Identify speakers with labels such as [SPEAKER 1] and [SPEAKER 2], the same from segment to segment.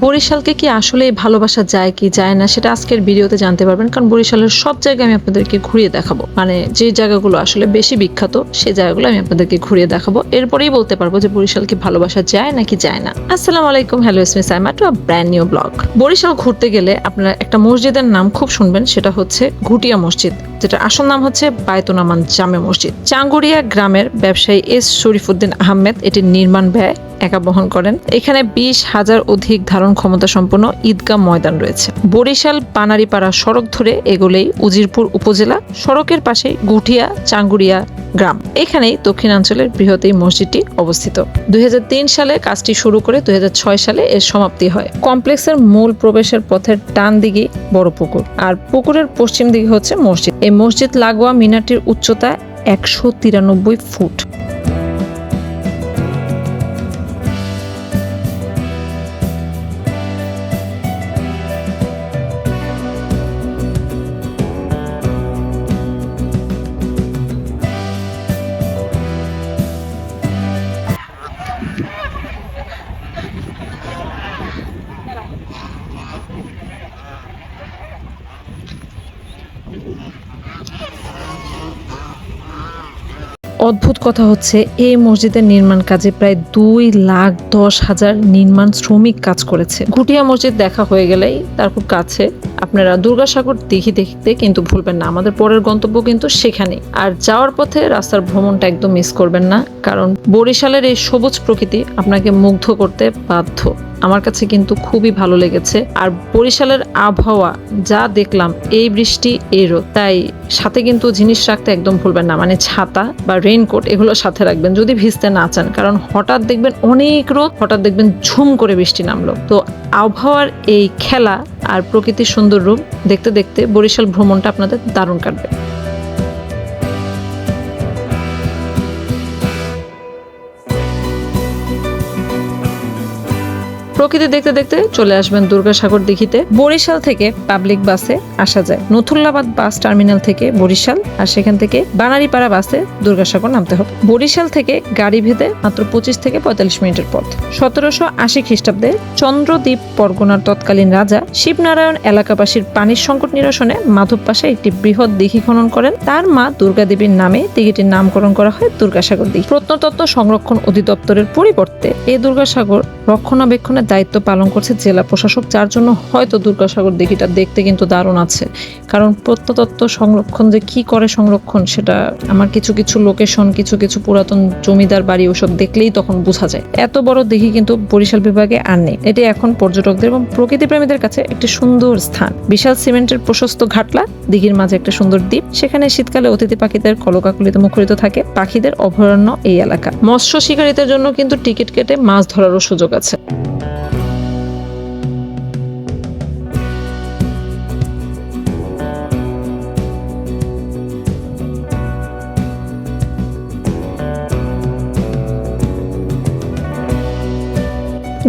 [SPEAKER 1] বরিশালকে কি আসলে ভালোবাসা যায় কি যায় না সেটা আজকের ভিডিওতে জানতে পারবেন, কারণ বরিশালের সব জায়গায় আমি আপনাদেরকে ঘুরিয়ে দেখাবো। মানে যে জায়গাগুলো আসলে বেশি বিখ্যাত সেই জায়গাগুলো আমি আপনাদেরকে ঘুরিয়ে দেখাবো। এরপরেই বলতে পারব যে বরিশালকে ভালোবাসা যায় নাকি যায় না। আসসালামু আলাইকুম, hello it's me Saima to brand new vlog. Barishal ঘুরতে গেলে আপনারা একটা মসজিদের নাম খুব শুনবেন, সেটা হচ্ছে ঘুটিয়া মসজিদ যেটা আসল নাম হচ্ছে বায়তুনামান জামে মসজিদ। চাঙ্গুরিয়া গ্রামের ব্যবসায়ী এস শরীফুদ্দিন আহমেদ এটির নির্মাণ ব্যয় একা বহন করেন। এখানে বিশ হাজার অধিক ধারণ ক্ষমতা সম্পন্ন ঈদগাহ ময়দান রয়েছে। বরিশাল, পানারিপাড়া সড়ক ধরে এগোলেই উজিরপুর উপজেলা সড়কের পাশে গুঠিয়া চাঙ্গুরিয়া গ্রাম। এখানেই দক্ষিণাঞ্চলের বৃহৎ এই মসজিদটি অবস্থিত। দুই হাজার তিন সালে কাজটি শুরু করে দুই হাজার ছয় সালে এর সমাপ্তি হয়। কমপ্লেক্সের মূল প্রবেশের পথের ডান দিকে বড় পুকুর আর পুকুরের পশ্চিম দিকে হচ্ছে মসজিদ। এই মসজিদ লাগোয়া মিনারটির উচ্চতা একশো তিরানব্বই ফুট। অদ্ভুত কথা হচ্ছে, এই মসজিদের নির্মাণ কাজে প্রায় দুই লাখ দশ হাজার নির্মাণ শ্রমিক কাজ করেছে। গুটিয়া মসজিদ দেখা হয়ে গেলেই তার খুব কাছে। আপনারা দুর্গাসাগর দেখি দেখতে কিন্তু ভুলবেন না, আমাদের পরের গন্তব্য কিন্তু সেখানে আর যাওয়ার পথে রাস্তার ভ্রমণটা একদম মিস করবেন না, কারণ বরিশালের এই সবুজ প্রকৃতি আপনাকে মুগ্ধ করতে বাধ্য। আমার কাছে কিন্তু খুবই ভালো লেগেছে। আর বরিশালের আবহাওয়া, যা দেখলাম, এই বৃষ্টি, এই রোদ। তাই সাথে কিন্তু জিনিস রাখতে একদম ভুলবেন না। মানে ছাতা বা রেইনকোট এগুলো সাথে রাখবেন, যদি ভিজতে না চান। কারণ হঠাৎ দেখবেন অনেক রোদ, হঠাৎ দেখবেন ঝুম করে বৃষ্টি নামলো। তো আবহাওয়ার এই খেলা আর প্রকৃতির সুন্দর রূপ দেখতে দেখতে বরিশাল ভ্রমণটা আপনাদের দারুণ কাটবে। প্রকৃতি দেখতে দেখতে চলে আসবেন দুর্গাসাগর দিঘিতে। বরিশাল থেকে পাবলিক বাসে আসা যায়। নথুল্লাবাদ বাস টার্মিনাল থেকে বরিশাল আর সেখান থেকে বানারীপাড়া বাসে দুর্গাসাগর নামতে হবে। বরিশাল থেকে গাড়ি ভেদে মাত্র পঁচিশ থেকে পঁয়তাল্লিশ মিনিটের পথ। সতেরোশো আশি খ্রিস্টাব্দে চন্দ্রদ্বীপ পরগনার তৎকালীন রাজা শিবনারায়ণ এলাকাবাসীর পানির সংকট নিরসনে মাধব পাশে একটি বৃহৎ দিঘি খনন করেন। তার মা দুর্গা দেবীর নামে দিঘিটির নামকরণ করা হয় দুর্গাসাগর দিঘি। প্রত্নতত্ত্ব সংরক্ষণ অধিদপ্তরের পরিবর্তে এই দুর্গাসাগর রক্ষণাবেক্ষণের দায়িত্ব পালন করছে জেলা প্রশাসক, যার জন্য হয়তো দুর্গাসাগর দিঘিটা দেখতে কিন্তু দারুণ আছে। কারণ প্রত্নতত্ত্ব সংরক্ষণ যে কি করে সংরক্ষণ, সেটা আমার কিছু কিছু লোকেশন, কিছু কিছু পুরাতন জমিদার বাড়ি ওসব দেখলেই তখন বোঝা যায়। এত বড় দিঘি কিন্তু বরিশাল বিভাগে আর নেই। এটি এখন পর্যটকদের এবং প্রকৃতি প্রেমীদের কাছে একটি সুন্দর স্থান। বিশাল সিমেন্টের প্রশস্ত ঘাটলা, দিঘির মাঝে একটা সুন্দর দ্বীপ, সেখানে শীতকালে অতিথি পাখিদের কলকাকলিতে মুখরিত থাকে। পাখিদের অভয়ারণ্য এই এলাকা। মৎস্য শিকারীদের জন্য কিন্তু টিকিট কেটে মাছ ধরারও সুযোগ আছে।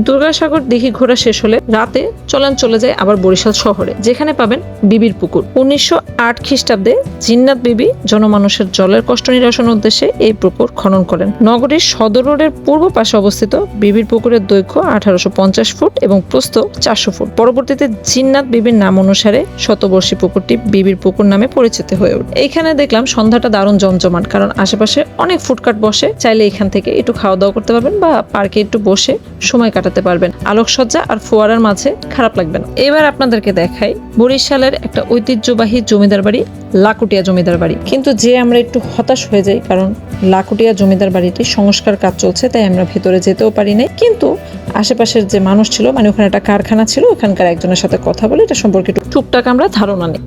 [SPEAKER 1] দুর্গাসাগর দিঘি ঘোরা শেষ হলে রাতে চলান চলে যায় আবার বরিশাল শহরে, যেখানে পাবেন বিবির পুকুর। উনিশশো আট খ্রিস্টাব্দে জিন্নাত বিবি জনমানুষের জলের কষ্ট নিরসনের উদ্দেশ্যে এই পুকুর খনন করেন। নগরীর সদর রোডের পূর্ব পাশে অবস্থিত বিবির পুকুরের দৈর্ঘ্য আঠারোশো পঞ্চাশ ফুট এবং প্রস্থ চারশো ফুট। পরবর্তীতে জিন্নাত বিবির নাম অনুসারে শতবর্ষী পুকুরটি বিবির পুকুর নামে পরিচিত হয়ে ওঠে। এইখানে দেখলাম সন্ধ্যাটা দারুণ জমজমাট, কারণ আশেপাশে অনেক ফুডকার্ট বসে। চাইলে এখান থেকে একটু খাওয়া দাওয়া করতে পারবেন বা পার্কে একটু বসে সময় কাটাতে পারবেন। আলোকসজ্জা আর ফোয়ারার মাঝে খারাপ লাগবে না। এবার আপনাদেরকে দেখাই বরিশালের একটা ঐতিহ্যবাহী জমিদার বাড়ি লাকুটিয়া জমিদার বাড়ি। কিন্তু যে আমরা একটু হতাশ হয়ে যাই কারণ লাকুটিয়া জমিদার বাড়িটি সংস্কার কাজ চলছে তাই আমরা ভেতরে যেতেও পারি নাই। কিন্তু আশেপাশের যে মানুষ ছিল মানে ওখানে একটা কারখানা ছিল ওখানকার একজনের সাথে কথা বলে এটা সম্পর্কে একটু টুকটাক আমরা ধারণা নিই।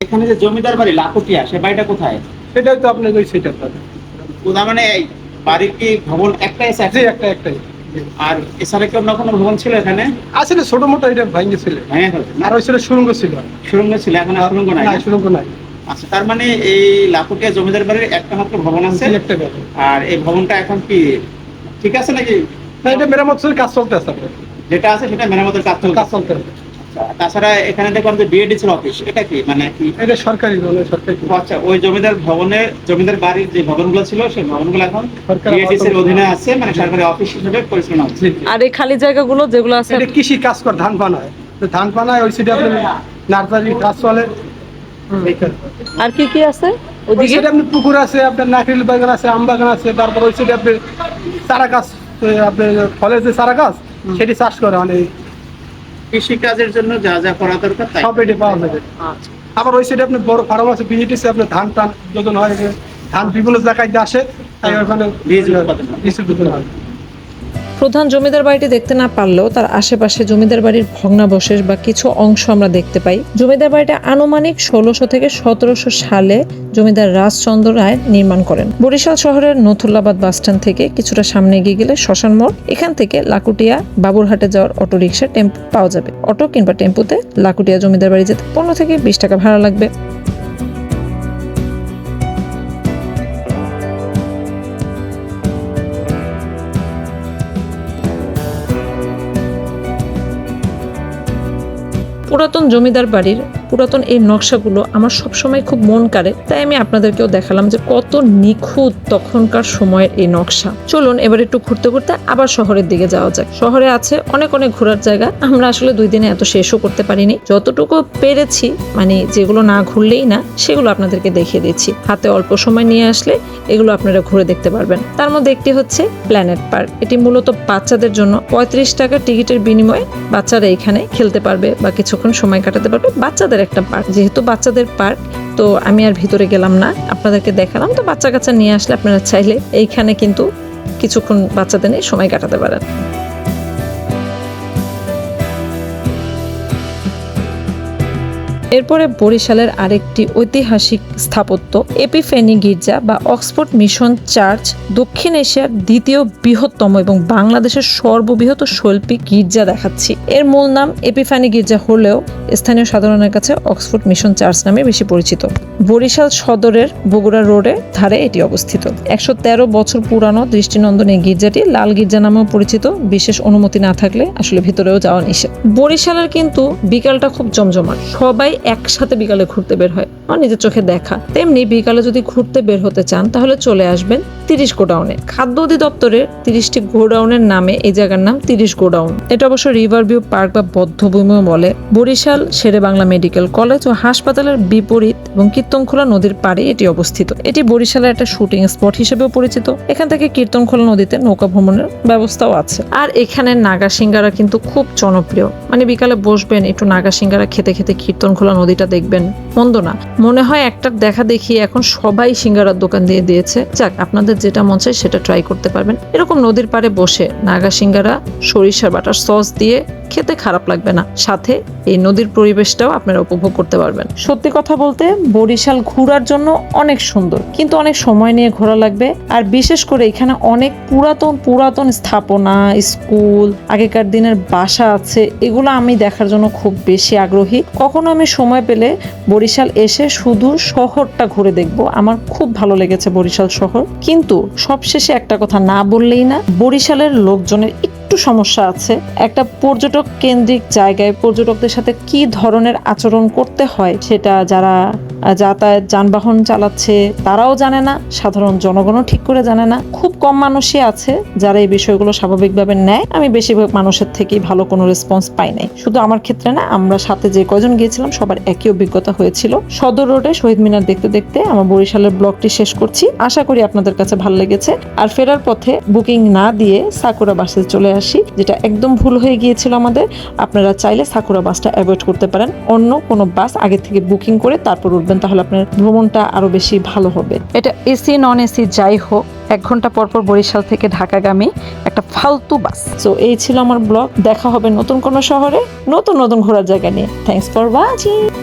[SPEAKER 2] এখানে যে জমিদার বাড়ি লাকুটিয়া সে বাড়িটা কোথায়?
[SPEAKER 3] সেটাই তো আপনার ওই সেটা
[SPEAKER 2] কোথা মানে এই বাড়ির কি ভবন একটাই আছে?
[SPEAKER 3] জি একটা একটাই।
[SPEAKER 2] আর এছাড়া কি অন্য কোনো ভবন ছিল এখানে?
[SPEAKER 3] আসলে ছোট মোটো এটা ভাঙ্গে ছিল
[SPEAKER 2] ভেঙে
[SPEAKER 3] আর ওই ছিল সুরঙ্গ ছিল।
[SPEAKER 2] সুরঙ্গ ছিল এখন আর সুরঙ্গ নাই?
[SPEAKER 3] সুরঙ্গ নাই।
[SPEAKER 2] আচ্ছা তার মানে এই লাকুটিয়া জমিদার বাড়ির একটা মাত্র ভবন আছে?
[SPEAKER 3] একটা
[SPEAKER 2] আর এই ভবনটা এখন কি ঠিক আছে নাকি?
[SPEAKER 3] না এটা মেরামত চলে কাজ চলতে আছে।
[SPEAKER 2] যেটা আছে সেটা মেরামতের কাজ চলতে
[SPEAKER 3] কাজ চলতে
[SPEAKER 2] তাছাড়া এখানে দেখলাম যে বিএডিসির অফিস এটা কি? মানে কি?
[SPEAKER 3] এটা সরকারি সরকারি
[SPEAKER 2] আচ্ছা ওই জমিদার ভবনে জমিদার বাড়ির যে ভবনগুলো ছিল সেই ভবনগুলো এখন বিএডিসির অধীনে আছে মানে সরকারি অফিস হিসেবে পরিচালনা হচ্ছে।
[SPEAKER 1] আর এই খালি জায়গাগুলো যেগুলো আছে?
[SPEAKER 3] এটা কৃষি কাজ করে ধান বানায়। তো ধান বানায় ওই সাইডে আপনার নার্সারি গাছ চলে
[SPEAKER 1] আর কি কি আছে ওদিকে?
[SPEAKER 3] আপনার পুকুর আছে আপনার নারকেল বাগান আছে আম বাগান আছে তারপর ওই সাইডে আপনার চারা গাছ এ, আপনার ফলের যে চারা গাছ সেটি চাষ করে মানে
[SPEAKER 2] কৃষি কাজের জন্য যা যা করা দরকার তাই
[SPEAKER 3] সব এটি পাওয়া যাবে। আবার ওই সাইডে আপনার বড় ফার্ম আছে বিজিটিসি আপনার ধান টান যদি হয় ধান বিভিন্ন জায়গায় আসে তাই ওখানে
[SPEAKER 2] বীজ উৎপাদন হয়।
[SPEAKER 1] প্রধান জমিদার বাড়িটি দেখতে না পারলেও তার আশেপাশে জমিদার বাড়ির ভগ্নাবশেষ বা কিছু অংশ আমরা দেখতে পাই। জমিদার বাড়িটা আনুমানিক ষোলোশো থেকে সতেরোশো সালে জমিদার রাজচন্দ্র রায় নির্মাণ করেন। বরিশাল শহরের নথুল্লাবাদ বাসস্ট্যান্ড থেকে কিছুটা সামনে এগিয়ে গেলে শ্মশান মোড়। এখান থেকে লাকুটিয়া বাবুরহাটে যাওয়ার অটো রিক্সা টেম্পো পাওয়া যাবে। অটো কিংবা টেম্পুতে লাকুটিয়া জমিদার বাড়ি যেতে পনেরো থেকে বিশ টাকা ভাড়া লাগবে। পুরাতন জমিদার বাড়ির পুরাতন এই নকশাগুলো আমার সবসময় খুব মন কাড়ে, তাই আমি আপনাদেরকেও দেখালাম যে কত নিখুঁত তখনকার সময়ের এই নকশা। চলুন এবার একটু ঘুরতে ঘুরতে আবার শহরের দিকে যাওয়া যাক। শহরে আছে অনেক অনেক ঘোরার জায়গা, আমরা আসলে দুই দিনে এত শেষও করতে পারিনি। যতটুকু পেরেছি মানে যেগুলো না ঘুরলেই না, সেগুলো আপনাদেরকে দেখিয়ে দিচ্ছি। হাতে অল্প সময় নিয়ে আসলে এগুলো আপনারা ঘুরে দেখতে পারবেন। তার মধ্যে একটি হচ্ছে প্ল্যানেট পার্ক এটি মূলত বাচ্চাদের জন্য পঁয়ত্রিশ টাকা টিকিটের বিনিময়ে বাচ্চারা এখানে খেলতে পারবে বা কিছুক্ষণ সময় কাটাতে পারবে। বাচ্চাদের একটা পার্ক যেহেতু বাচ্চাদের পার্ক তো আমি আর ভিতরে গেলাম না। আপনাদেরকে দেখালাম। তো বাচ্চা কাচ্চা নিয়ে আসলে আপনারা চাইলে এইখানে কিন্তু কিছুক্ষণ বাচ্চাদের নিয়ে সময় কাটাতে পারেন। এরপরে বরিশালের আরেকটি ঐতিহাসিক স্থাপত্য, এপিফেনি গির্জা বা অক্সফোর্ড মিশন চার্চ, দক্ষিণ এশিয়ার দ্বিতীয় বৃহত্তম এবং বাংলাদেশের সর্ববৃহৎ শৈল্পিক গির্জা দেখাচ্ছি। এর মূল নাম এপিফানি গির্জা হলেও স্থানীয় সাধারণের কাছে অক্সফোর্ড মিশন চার্চ নামে বেশি পরিচিত। বরিশাল সদরের বগুড়া রোডে ধারে এটি অবস্থিত। একশো তেরো বছর পুরানো দৃষ্টিনন্দন এই গির্জাটি লাল গির্জা নামেও পরিচিত, বিশেষ অনুমতি না থাকলে আসলে ভিতরেও যাওয়া নিষেধ। বরিশালের কিন্তু বিকালটা খুব জমজমাট। সবাই একসাথে বিকালে ঘুরতে বের হয় আমার নিজের চোখে দেখা। তেমনি বিকালে যদি ঘুরতে বের হতে চান, তাহলে চলে আসবেন তিরিশ গোডাউনে। খাদ্য অধিদপ্তরের তিরিশটি গোডাউনের নামে এই জায়গার নাম তিরিশ গোডাউন। এটা অবশ্য রিভার ভিউ পার্ক বা বদ্ধভূমিও বলে। বরিশাল শেরে বাংলা মেডিকেল কলেজ ও হাসপাতালের বিপরীত এবং কীর্তনখোলা নদীর পাড়ে এটি অবস্থিত। এটি বরিশালের একটা শুটিং স্পট হিসেবেও পরিচিত। এখান থেকে কীর্তনখোলা নদীতে নৌকা ভ্রমণের ব্যবস্থাও আছে। আর এখানে নাগা সিঙ্গারা কিন্তু খুব জনপ্রিয়। মানে বিকালে বসবেন, একটু নাগা সিঙ্গারা খেতে খেতে কীর্তনখোলা নদীটা দেখবেন। মন্দ না। মনে হয় একটার দেখা দেখি এখন সবাই সিঙ্গারার দোকান দিয়ে দিয়েছে। যাক, আপনাদের যেটা মন চায় সেটা ট্রাই করতে পারবেন। এরকম নদীর পাড়ে বসে নাগা সিঙ্গারা, সরিষার বাটার সস দিয়ে খেতে খারাপ লাগবে না। সাথে এই নদীর পরিবেশটাও আপনারা উপভোগ করতে পারবেন। সত্যি কথা বলতে, বরিশাল ঘোরার জন্য অনেক সুন্দর, কিন্তু অনেক সময় নিয়ে ঘোরা লাগবে। আর বিশেষ করে এখানে অনেক পুরাতন পুরাতন স্থাপনা, স্কুল, আগেকার দিনের বাসা আছে, এগুলো আমি দেখার জন্য খুব বেশি আগ্রহী। কখনো আমি সময় পেলে বরিশাল এসে শুধু শহরটা ঘুরে দেখব। আমার খুব ভালো লেগেছে বরিশাল শহর। কিন্তু সবশেষে একটা কথা না বললেই না, বরিশালের লোকজনের একটু সমস্যা আছে। একটা পর্যটক কেন্দ্রিক জায়গায় পর্যটকদের সাথে কি ধরনের আচরণ করতে হয় সেটা যারা যাতায়াত যানবাহন চালাচ্ছে, তারাও জানে না, সাধারণ জনগণও ঠিক করে জানে না। খুব কম মানুষই আছে যারা এই বিষয়গুলো স্বাভাবিকভাবে নেয়। আমি বেশিরভাগ মানুষের থেকেই ভালো কোনো রেসপন্স পাই নাই। শুধু আমার ক্ষেত্রে না, আমরা সাথে যে কজন গিয়েছিলাম, সবার একই অভিজ্ঞতা হয়েছিল। সদর রোডে শহীদ মিনার দেখতে দেখতে আমার বরিশালের ব্লগটি শেষ করছি। আশা করি আপনাদের কাছে ভালো লেগেছে। আর ফেরার পথে বুকিং না দিয়ে সাকুরা বাসে চলে আসি, যেটা একদম ভুল হয়ে গিয়েছিল আমাদের। আপনারা চাইলে সাকুরা বাসটা অ্যাভয়েড করতে পারেন। অন্য কোনো বাস আগে থেকে বুকিং করে তারপর উঠবেন। তাহলে আপনার ভ্রমণটা আরও বেশি ভালো হবে। এটা এসি নন এসি যাই হোক এক ঘণ্টা পরপর পর বরিশাল থেকে ঢাকাগামী একটা ফালতু বাস। তো এই ছিল আমার ব্লগ। দেখা হবে নতুন কোনো শহরে নতুন নতুন ঘোরার জায়গা নিয়ে। Thanks for watching